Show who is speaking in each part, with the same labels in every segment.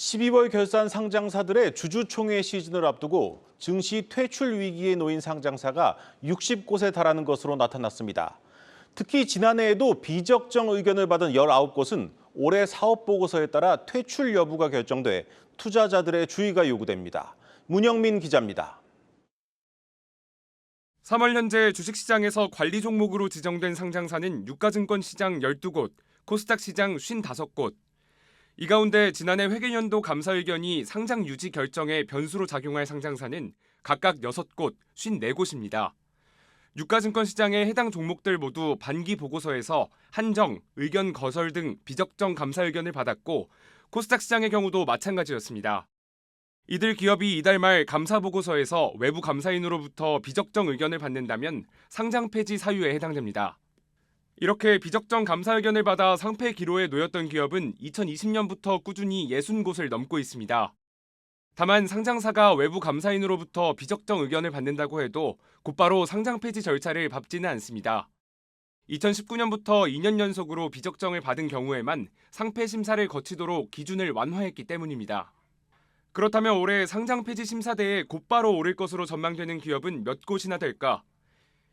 Speaker 1: 12월 결산 상장사들의 주주총회 시즌을 앞두고 증시 퇴출 위기에 놓인 상장사가 60곳에 달하는 것으로 나타났습니다. 특히 지난해에도 비적정 의견을 받은 19곳은 올해 사업 보고서에 따라 퇴출 여부가 결정돼 투자자들의 주의가 요구됩니다. 문영민 기자입니다.
Speaker 2: 3월 현재 주식시장에서 관리 종목으로 지정된 상장사는 유가증권 시장 12곳, 코스닥 시장 55곳. 이 가운데 지난해 회계연도 감사 의견이 상장 유지 결정에 변수로 작용할 상장사는 각각 6곳, 54곳입니다. 유가증권 시장의 해당 종목들 모두 반기 보고서에서 한정, 의견 거절 등 비적정 감사 의견을 받았고 코스닥 시장의 경우도 마찬가지였습니다. 이들 기업이 이달 말 감사 보고서에서 외부 감사인으로부터 비적정 의견을 받는다면 상장 폐지 사유에 해당됩니다. 이렇게 비적정 감사 의견을 받아 상폐 기로에 놓였던 기업은 2020년부터 꾸준히 60곳을 넘고 있습니다. 다만 상장사가 외부 감사인으로부터 비적정 의견을 받는다고 해도 곧바로 상장 폐지 절차를 밟지는 않습니다. 2019년부터 2년 연속으로 비적정을 받은 경우에만 상폐 심사를 거치도록 기준을 완화했기 때문입니다. 그렇다면 올해 상장 폐지 심사대에 곧바로 오를 것으로 전망되는 기업은 몇 곳이나 될까?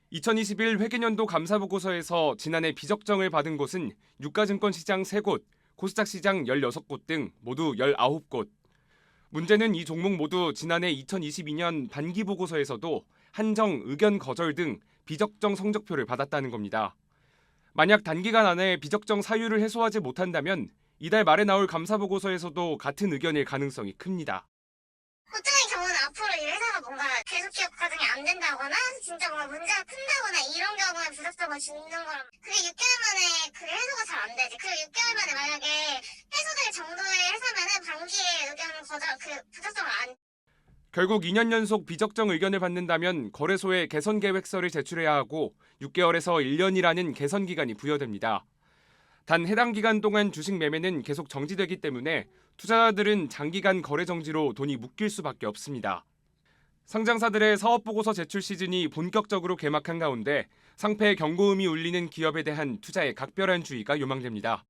Speaker 2: 2021 회계년도 감사 보고서에서 지난해 비적정을 받은 곳은 유가증권 시장 3곳, 코스닥 시장 16곳 등 모두 19곳. 문제는 이 종목 모두 지난해 2022년 반기 보고서에서도 한정, 의견 거절 등 비적정 성적표를 받았다는 겁니다. 만약 단기간 안에 비적정 사유를 해소하지 못한다면 이달 말에 나올 감사 보고서에서도 같은 의견일 가능성이 큽니다.
Speaker 3: 보통의 경우는 앞으로 이 회사가 뭔가 계속 기업 과정이 안 된다거나 진짜 뭔가 문제가 큰다거나 이런 경우에 부적성을 주는 거라면 그게 6개월 만에 그게 해소가 잘 안 되지. 그리고 6개월 만에 만약에 해소될 정도의 회사면은 반기의 의견 거절 그 부적성을 안
Speaker 2: 결국 2년 연속 비적정 의견을 받는다면 거래소에 개선 계획서를 제출해야 하고 6개월에서 1년이라는 개선 기간이 부여됩니다. 단 해당 기간 동안 주식 매매는 계속 정지되기 때문에 투자자들은 장기간 거래 정지로 돈이 묶일 수밖에 없습니다. 상장사들의 사업 보고서 제출 시즌이 본격적으로 개막한 가운데 상패 경고음이 울리는 기업에 대한 투자의 각별한 주의가 요망됩니다.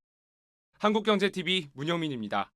Speaker 2: 한국경제TV 문영민입니다.